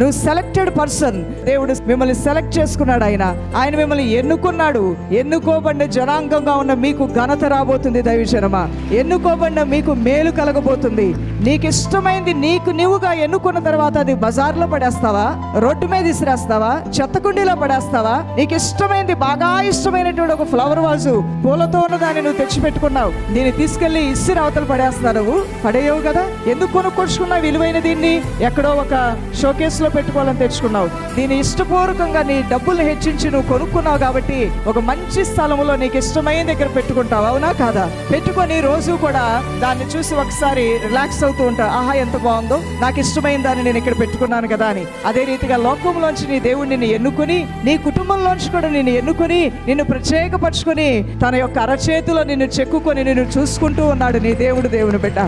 నువ్వు selected person దేవుడు మిమ్మల్ని సెలెక్ట్ చేసుకున్నాడు ఆయన. ఆయన మిమ్మల్ని ఎన్నుకున్నాడు. ఎన్నుకోబడిన జనాంగంగా ఉన్న మీకు ఘనత రాబోతుంది దైవజనమా? ఎన్నుకోబడిన మీకు మేలు కలగబోతుంది. నీకు ఇష్టమైంది నీకు నీవుగా ఎన్నుకున్న తర్వాత అది బజార్లో పడేస్తావా? రోడ్డు మీద ఇసిరేస్తావా? చెత్త కుండీలో పడేస్తావా? నీకు ఇష్టమైంది బాగా ఇష్టమైనటువంటి ఒక ఫ్లవర్ వాజు పూలతో ఉన్న దాన్ని నువ్వు తెచ్చిపెట్టుకున్నావు. దీన్ని తీసుకెళ్ళి ఇసిరి అవతలు పడేస్తున్నావు నువ్వు. పడేయవు కదా? ఎందుకు కొనుక్కొచ్చుకున్నావు విలువైన దీన్ని? ఎక్కడో ఒక షోకేస్లో పెట్టుకోవాలని తెచ్చుకున్నావు. దీని ఇష్టపూర్వకంగా నీ డబ్బులు హెచ్చించి నువ్వు కొనుక్కున్నావు కాబట్టి ఒక మంచి స్థలంలో నీకు ఇష్టమైన దగ్గర పెట్టుకుంటావు. అవునా కాదా? పెట్టుకొని రోజు కూడా దాన్ని చూసి ఒకసారి రిలాక్స్ అడుగుతూ ఉంటాడు ఆహా ఎంత బాగుందో. నాకు ఇష్టమైన దాన్ని నేను ఇక్కడ పెట్టుకున్నాను కదా అని. అదే రీతిగా లోకంలోంచి నీ దేవుడు నిన్ను ఎన్నుకుని నీ కుటుంబంలోంచి కూడా నిన్ను ఎన్నుకుని నిన్ను ప్రత్యేకపరుచుకుని తన యొక్క అరచేతిలో నిన్ను చెక్కుకొని నిన్ను చూసుకుంటూ ఉన్నాడు నీ దేవుడు దేవుని బిడ్డ.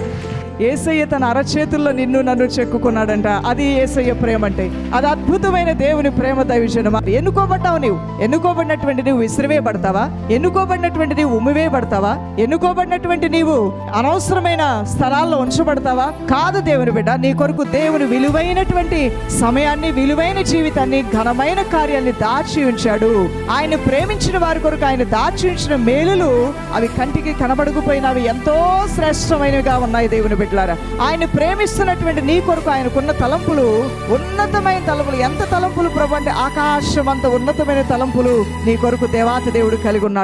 ఏసయ్య తన అరచేతుల్లో నిన్ను నన్ను చెక్కుకున్నాడంట. అది ఏసయ్య ప్రేమ అంటే అది అద్భుతమైన దేవుని ప్రేమ దైవజనమా? ఎన్నుకోబడ్డావు నీవు? ఎన్నుకోబడినటువంటి నీవు విసిరివేయబడతావా? ఎన్నుకోబడినటువంటి నీవు ఉమ్మివేయబడతావా? ఎన్నుకోబడినటువంటి నీవు అనవసరమైన స్థలాల్లో ఉంచబడతావా? కాదు దేవుని బిడ్డ నీ కొరకు దేవుని విలువైనటువంటి సమయాన్ని విలువైన జీవితాన్ని ఘనమైన కార్యాన్ని దాచి ఉంచాడు. ఆయన ప్రేమించిన వారి కొరకు ఆయన దాచి ఉంచిన మేలులు అవి కంటికి కనబడకపోయినా అవి ఎంతో శ్రేష్టమైనవిగా ఉన్నాయి దేవుని బిడ్డలారా ఆయన ప్రేమిస్తున్నటువంటి నీ కొరకు ఆయనకున్న తలంపులు ఉన్నతమైన తలంపులు ఎంత తలంపులు ప్రభు అంటే ఆకాశం అంత ఉన్నతమైన తలంపులు నీ కొరకు దేవాతి దేవుడు కలిగి ఉన్నాడు.